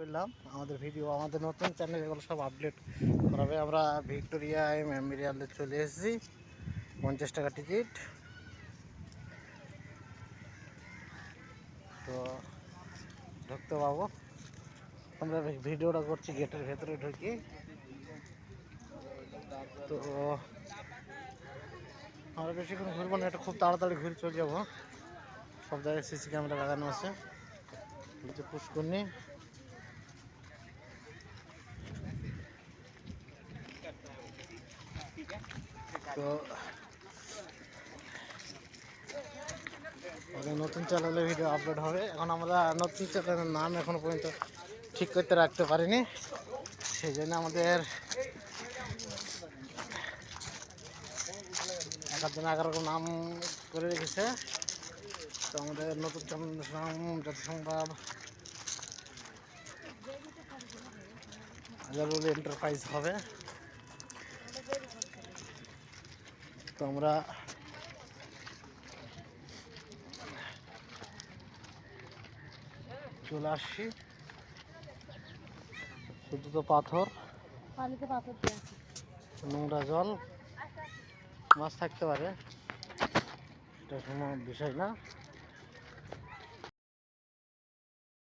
করলাম। আমাদের ভিডিও আমাদের নতুন চ্যানেল এগুলো সব আপডেট করাবে। আমরা ভিক্টোরিয়া মেমোরিয়ালে চলে এসেছি। পঞ্চাশ টাকা টিকিট তো ঢুকতে পাবো। আমরা ভিডিওটা করছি গেটের ভেতরে ঢুকি। তো আমরা বেশিক্ষণ ঘুরবো না, এটা খুব তাড়াতাড়ি ঘুরে চলে যাব। সব জায়গায় সিসি ক্যামেরা লাগানো আছে। নিচে তো নতুন চ্যানেলে ভিডিও আপলোড হবে। এখন আমরা নতুন চ্যানেলের নাম এখনও পর্যন্ত ঠিক করতে রাখতে পারিনি। সেই জন্য আমাদের এক আধজন এগারো নাম করে রেখেছে। তো আমাদের নতুন চ্যানেলের নাম সংবাদ আজারুল এন্টারপ্রাইজ হবে। তো আমরা চলে আসছি। শুধু তো পাথর। পানিতে পাথর নোংরা জল। মাছ থাকতে পারে। এটা কোনো বিষয় না।